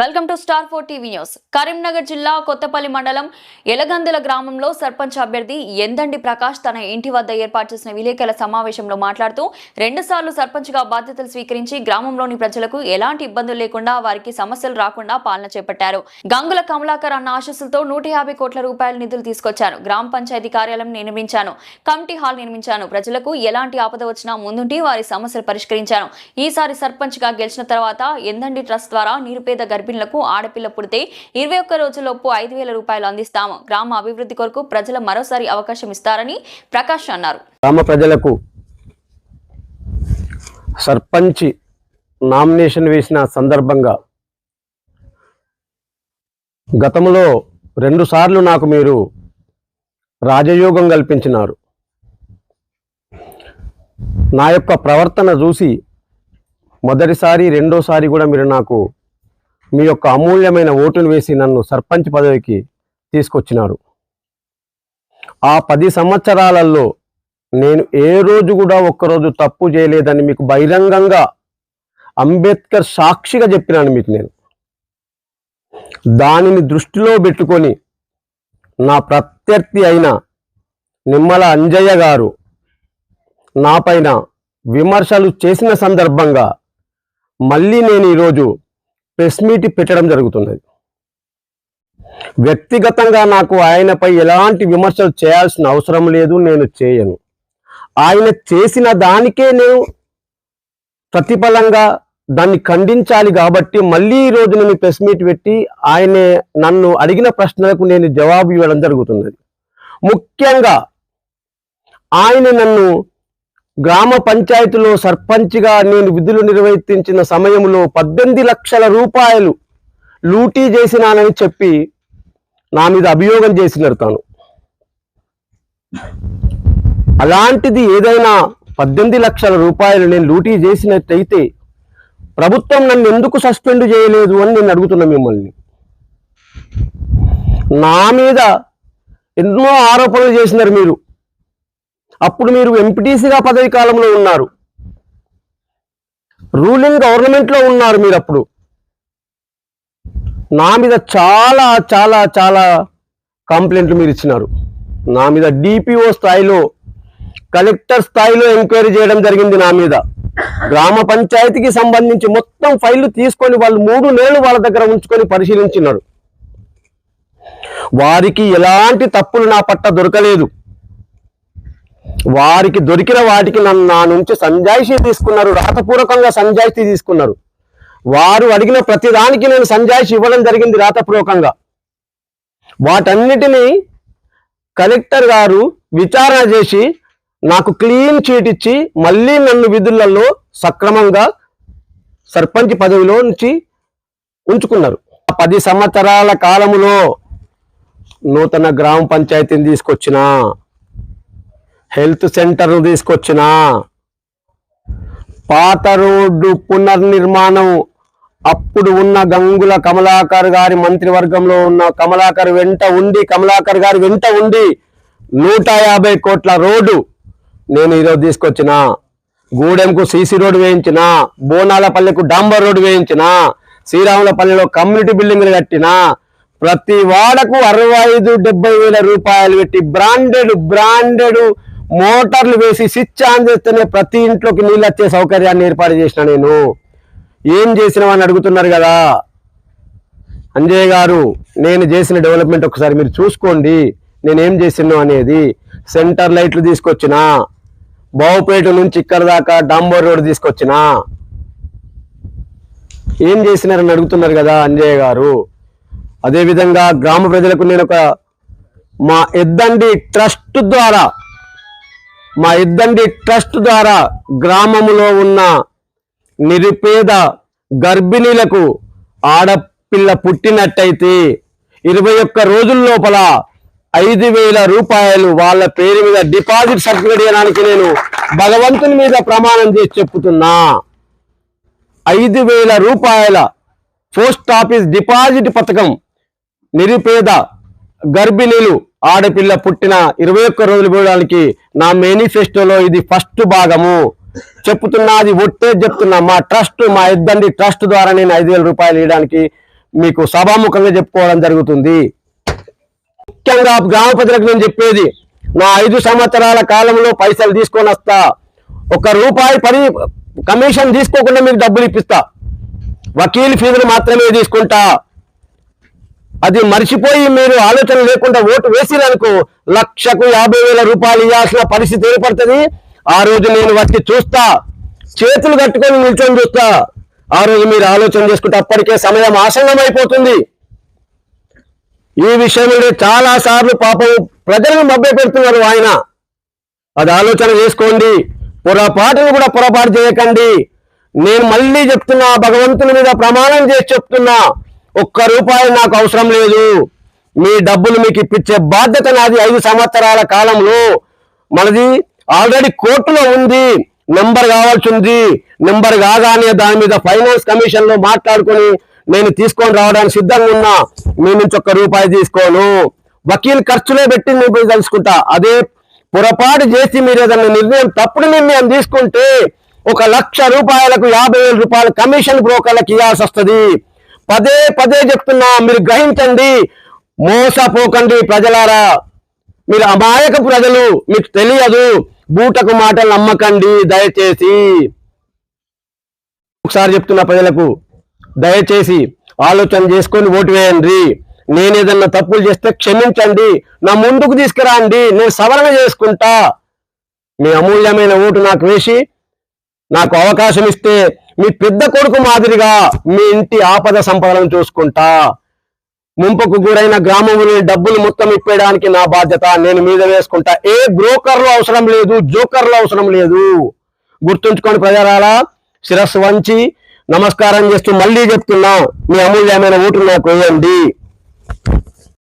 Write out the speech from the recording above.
Welcome to star four TV news. Karimnagar జిల్లా కొత్తపల్లి మండలం ఎలగందుల గ్రామంలో సర్పంచ్ అభ్యర్థి ఎందండి ప్రకాష్ తన ఇంటి వద్ద ఏర్పాటు చేసిన విలేకరుల సమావేశంలో మాట్లాడుతూ రెండుసార్లు సర్పంచ్గా బాధ్యతలు స్వీకరించి గ్రామంలోని ప్రజలకు ఎలాంటి ఇబ్బందులు లేకుండా వారికి సమస్యలు రాకుండా పాలన చేపట్టారు. గంగుల కమలాకర్ అన్న ఆశస్సులతో నూట యాభై కోట్ల రూపాయల నిధులు తీసుకొచ్చాను గ్రామ పంచాయతీ కార్యాలయం నిర్మించాను కమిటీ హాల్ నిర్మించాను. ప్రజలకు ఎలాంటి ఆపద వచ్చినా ముందుండి వారి సమస్యలు పరిష్కరించాను. ఈసారి సర్పంచ్గా గెలిచిన తర్వాత ఎందండి ట్రస్ట్ ద్వారా నిరుపేద గర్భిణులకు ఆడపిల్ల పుడితే ఇరవై ఒక్క రోజుల్లోపు ఐదు వేల రూపాయలు అందిస్తాము. గ్రామ అభివృద్ధి కొరకు ప్రజల మరోసారి అవకాశం ఇస్తారని ప్రకాష్ అన్నారు. గ్రామ ప్రజలకు సర్పంచ్ నామినేషన్ వేసిన సందర్భంగా గతంలో రెండుసార్లు నాకు మీరు రాజయోగం కల్పించినారు. నా యొక్క ప్రవర్తన చూసి మొదటిసారి రెండోసారి కూడా మీరు నాకు మీ యొక్క అమూల్యమైన ఓటును వేసి నన్ను సర్పంచ్ పదవికి తీసుకొచ్చినారు. ఆ పది సంవత్సరాలలో నేను ఏ రోజు కూడా ఒక్కరోజు తప్పు చేయలేదని మీకు బహిరంగంగా అంబేద్కర్ సాక్షిగా చెప్పినాను మీకు నేను. దానిని దృష్టిలో పెట్టుకొని నా ప్రత్యర్థి అయిన నిమ్మల అంజయ్య గారు నాపైన విమర్శలు చేసిన సందర్భంగా మళ్ళీ నేను ఈరోజు ప్రెస్ మీట్ పెట్టడం జరుగుతున్నది. వ్యక్తిగతంగా నాకు ఆయనపై ఎలాంటి విమర్శలు చేయాల్సిన అవసరం లేదు నేను చేయను. ఆయన చేసిన దానికే నేను ప్రతిఫలంగా దాన్ని ఖండించాలి కాబట్టి మళ్ళీ ఈ రోజు నేను ప్రెస్ మీట్ పెట్టి ఆయన నన్ను అడిగిన ప్రశ్నలకు నేను జవాబు ఇవ్వడం జరుగుతున్నది. ముఖ్యంగా ఆయన నన్ను గ్రామ పంచాయతీలో సర్పంచ్గా నేను విధులు నిర్వర్తించిన సమయంలో పద్దెనిమిది లక్షల రూపాయలు లూటీ చేసినానని చెప్పి నా మీద అభియోగం చేసినారు తాను. అలాంటిది ఏదైనా పద్దెనిమిది లక్షల రూపాయలు నేను లూటీ చేసినట్టయితే ప్రభుత్వం నన్ను ఎందుకు సస్పెండ్ చేయలేదు అని నేను అడుగుతున్నా మిమ్మల్ని. నా మీద ఎన్నో ఆరోపణలు చేసినారు మీరు. అప్పుడు మీరు ఎంపీటీసీగా పదవి కాలంలో ఉన్నారు. రూలింగ్ గవర్నమెంట్లో ఉన్నారు మీరు అప్పుడు. నా మీద చాలా చాలా చాలా కంప్లైంట్లు మీరు ఇచ్చినారు. నా మీద డిపిఓ స్థాయిలో కలెక్టర్ స్థాయిలో ఎంక్వైరీ చేయడం జరిగింది నా మీద. గ్రామ పంచాయతీకి సంబంధించి మొత్తం ఫైళ్ళు తీసుకొని వాళ్ళు మూడు నెలలు వాళ్ళ దగ్గర ఉంచుకొని పరిశీలించినారు. వారికి ఎలాంటి తప్పులు నా పట్ల దొరకలేదు. వారికి దొరికిన వాటికి నన్ను నా నుంచి సంజాయిషీ తీసుకున్నారు రాతపూర్వకంగా సంజాయిషీ తీసుకున్నారు. వారు అడిగిన ప్రతిదానికి నేను సంజాయిషి ఇవ్వడం జరిగింది రాతపూర్వకంగా. వాటన్నిటినీ కలెక్టర్ గారు విచారణ చేసి నాకు క్లీన్ చీట్ ఇచ్చి మళ్ళీ నన్ను విధులలో సక్రమంగా సర్పంచ్ పదవిలో నుంచి ఉంచుకున్నారు. ఆ పది సంవత్సరాల కాలములో నూతన గ్రామ పంచాయతీని తీసుకొచ్చిన హెల్త్ సెంటర్ను తీసుకొచ్చిన. పాత రోడ్డు పునర్నిర్మాణం అప్పుడు ఉన్న గంగుల కమలాకర్ గారి మంత్రివర్గంలో ఉన్న కమలాకర్ వెంట ఉండి కమలాకర్ గారి వెంట ఉండి నూట యాభై కోట్ల రోడ్డు నేను ఈరోజు తీసుకొచ్చిన. గూడెంకు సీసీ రోడ్డు వేయించిన బోనాలపల్లెకు డాంబర్ రోడ్డు వేయించిన శ్రీరాములపల్లిలో కమ్యూనిటీ బిల్డింగ్లు కట్టిన ప్రతి వాడకు అరవై ఐదు డెబ్బై వేల రూపాయలు పెట్టి బ్రాండెడ్ బ్రాండెడ్ మోటార్లు వేసి స్విచ్ ఆన్ చేస్తేనే ప్రతి ఇంట్లోకి నీళ్ళు వచ్చే సౌకర్యాన్ని ఏర్పాటు చేసిన నేను. ఏం చేసినవని అడుగుతున్నారు కదా? అంజయ్ గారు నేను చేసిన డెవలప్మెంట్ ఒకసారి మీరు చూసుకోండి. నేను ఏం చేసినా అనేది సెంటర్ లైట్లు తీసుకొచ్చిన బావుపేట నుంచి ఇక్కడ దాకా డాంబర్ రోడ్ తీసుకొచ్చిన. ఏం చేసినారని అడుగుతున్నారు కదా అంజయ్య గారు? అదేవిధంగా గ్రామ ప్రజలకు నేను ఒక మా ఎద్దండి ట్రస్ట్ ద్వారా మా ఇద్దండి ట్రస్ట్ ద్వారా గ్రామములో ఉన్న నిరుపేద గర్భిణీలకు ఆడపిల్ల పుట్టినట్టయితే ఇరవై ఒక్క రోజుల లోపల ఐదు వేల రూపాయలు వాళ్ళ పేరు మీద డిపాజిట్ సర్టిఫికేట్ ఇవ్వడానికి నేను భగవంతుని మీద ప్రమాణం చేసి చెప్తున్నా ఐదు వేల రూపాయల పోస్ట్ ఆఫీస్ డిపాజిట్ పథకం నిరుపేద గర్భిణీలు ఆడపిల్ల పుట్టిన ఇరవై ఒక్క రోజులు పోవడానికి నా మేనిఫెస్టోలో ఇది ఫస్ట్ భాగము. చెప్తున్నా అది ఒట్టే చెప్తున్నా. మా ట్రస్ట్ మా ఇద్దండి ట్రస్ట్ ద్వారా నేను ఐదు వేల రూపాయలు ఇవ్వడానికి మీకు సభాముఖంగా చెప్పుకోవడం జరుగుతుంది. ముఖ్యంగా గ్రామ ప్రజలకు నేను చెప్పేది నా ఐదు సంవత్సరాల కాలంలో పైసలు తీసుకొని వస్తా. ఒక రూపాయి పని కమిషన్ తీసుకోకుండా మీకు డబ్బులు ఇప్పిస్తా. వకీల్ ఫీజులు మాత్రమే తీసుకుంటా. అది మర్చిపోయి మీరు ఆలోచన లేకుండా ఓటు వేసిరనుకో లక్షకు యాభై వేల రూపాయలు ఇవ్వాల్సిన పరిస్థితి ఏర్పడుతుంది. ఆ రోజు నేను వచ్చి చూస్తా చేతులు కట్టుకొని నిల్చొని చూస్తా. ఆ రోజు మీరు ఆలోచన చేసుకుంటే అప్పటికే సమయం ఆసన్నం అయిపోతుంది ఈ విషయంలో చాలా సార్లు పాపం ప్రజలను మభ్య పెడుతున్నారు ఆయన. అది ఆలోచన చేసుకోండి. పొరపాటును కూడా పొరపాటు చేయకండి. నేను మళ్ళీ చెప్తున్నా భగవంతుని మీద ప్రమాణం చేసి చెప్తున్నా. ఒక్క రూపాయి నాకు అవసరం లేదు. మీ డబ్బులు మీకు ఇప్పించే బాధ్యత నాది ఐదు సంవత్సరాల కాలంలో. మనది ఆల్రెడీ కోర్టులో ఉంది. నెంబర్ కావాల్సి ఉంది. నెంబర్ కాగానే దాని మీద ఫైనాన్స్ కమిషన్లో మాట్లాడుకుని నేను తీసుకొని రావడానికి సిద్ధంగా ఉన్నా. మీ నుంచి ఒక్క రూపాయి తీసుకోను. వకీల్ ఖర్చులే పెట్టి నేను తెలుసుకుంటా అదే పొరపాటు చేసి మీరు ఏదైనా నిర్ణయం తప్పుడు నిర్ణయం తీసుకుంటే ఒక లక్ష రూపాయలకు యాభై వేల రూపాయల కమిషన్ బ్రోకర్లకు ఇవ్వాల్సి వస్తుంది. పదే పదే చెప్తున్నా మీరు గ్రహించండి. మోసపోకండి ప్రజలారా. మీరు అమాయక ప్రజలు మీకు తెలియదు. బూటకు మాటలు నమ్మకండి దయచేసి. ఒకసారి చెప్తున్న ప్రజలకు దయచేసి ఆలోచన చేసుకొని ఓటు వేయండి. నేను ఏదన్నా తప్పులు చేస్తే క్షమించండి. నా ముందుకు తీసుకురండి. నేను సవరణ చేసుకుంటా. మీ అమూల్యమైన ఓటు నాకు వేసి నాకు అవకాశం ఇస్తే మీ పెద్ద కొడుకు మాదిరిగా మీ ఇంటి ఆపద సంపదలను చూసుకుంటా. ముంపుకు గురైన గ్రామంలో డబ్బులు మొత్తం ఇప్పేయడానికి నా బాధ్యత. నేను మీద వేసుకుంటా. ఏ బ్రోకర్లు అవసరం లేదు జోకర్లు అవసరం లేదు. గుర్తుంచుకోండి ప్రజలారా శిరస్సు వంచి నమస్కారం చేస్తూ మళ్ళీ చెప్తున్నా. మీ అమూల్యమైన ఓటు నాకు వేయండి